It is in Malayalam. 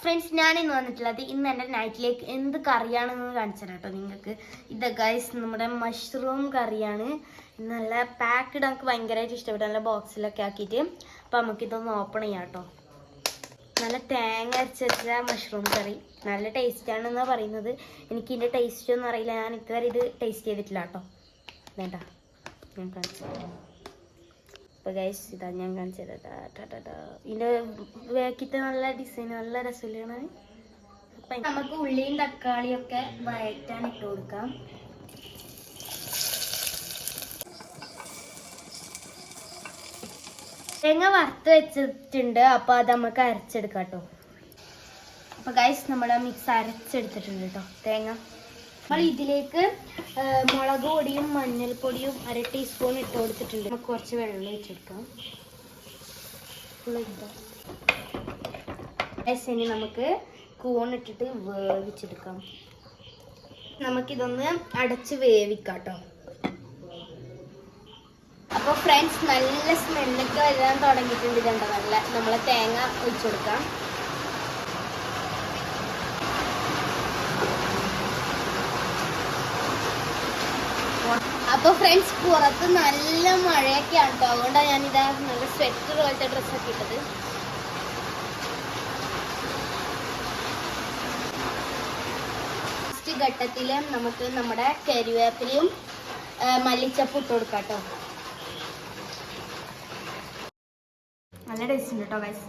ഫ്രണ്ട്സ് ഞാൻ ഇന്ന് വന്നിട്ടുള്ളത് ഇന്ന് എന്റെ നൈറ്റിലേക്ക് എന്ത് കറിയാണെന്ന് കാണിച്ചു കേട്ടോ നിങ്ങൾക്ക്. ഇത് ഗൈസ് നമ്മുടെ മഷ്റൂം കറിയാണ്. നല്ല പാക്ക്ഡ് നമുക്ക് ഭയങ്കരമായിട്ട് ഇഷ്ടപ്പെട്ടു നല്ല ബോക്സിലൊക്കെ ആക്കിയിട്ട് അപ്പോൾ നമുക്കിതൊന്ന് ഓപ്പൺ ചെയ്യാം കേട്ടോ. നല്ല തേങ്ങ അരച്ച് മഷ്റൂം കറി. നല്ല ടേസ്റ്റ് ആണെന്നാണ് പറയുന്നത്. എനിക്ക് ഇതിന്റെ ടേസ്റ്റ് ഒന്നും അറിയില്ല. ഞാൻ ഇതുവരെ ഇത് ടേസ്റ്റ് ചെയ്തിട്ടില്ല കേട്ടോ. വേണ്ട ഞാൻ കാണിച്ചു. അപ്പോൾ ഗൈസ് ഇതാ ഞാൻ കാണിച്ചു തരാം ടാ, ടാ, ടാ. ഇതിന്റെ ബാക്കിത്തെ നല്ല ഡിസൈൻ നല്ല രസമില്ലാണ് നമുക്ക് ഉള്ളിയും തക്കാളിയും ഒക്കെ വഴറ്റാൻ ഇട്ട് കൊടുക്കാം. തേങ്ങ വറുത്ത് വെച്ചിട്ടുണ്ട്. അപ്പോൾ അത് നമുക്ക് അരച്ചെടുക്കാം കേട്ടോ. അപ്പോൾ ഗൈസ് നമ്മൾ മിക്സ് അരച്ചെടുത്തിട്ടുണ്ട് കേട്ടോ തേങ്ങ. നമ്മൾ ഇതിലേക്ക് മുളക് പൊടിയും മഞ്ഞൾപ്പൊടിയും അര ടീസ്പൂൺ ഇട്ട് കൊടുത്തിട്ടുണ്ട്. നമുക്ക് കുറച്ച് വെള്ളം ഒഴിച്ചെടുക്കാം. ഗൈസ് ഇനി നമുക്ക് കൂൺ ഇട്ടിട്ട് വേവിച്ചെടുക്കാം. നമുക്കിതൊന്ന് അടച്ച് വേവിക്കാം കേട്ടോ അപ്പോൾ ഫ്രണ്ട്സ് നല്ല സ്മെല്ലൊക്കെ വരാൻ തുടങ്ങിയിട്ടുണ്ട് കണ്ടോ? നല്ല നമ്മൾ തേങ്ങ ഒഴിച്ചു കൊടുക്കാം അപ്പോൾ ഫ്രണ്ട്സ് പുറത്ത് നല്ല മഴയൊക്കെയാണ് കേട്ടോ അതുകൊണ്ടാണ് ഞാനിതാ നല്ല സ്വെറ്റർ പോലത്തെ ഡ്രസ്സൊക്കെ ഇട്ടത്. ഫസ്റ്റ് ഘട്ടത്തിൽ നമുക്ക് നമ്മുടെ കരിവേപ്പിലയും മല്ലിച്ചപ്പ് ഇട്ട് കൊടുക്കാം കേട്ടോ നല്ല ടേസ്റ്റ് ഉണ്ട് കേട്ടോ ഗൈസ്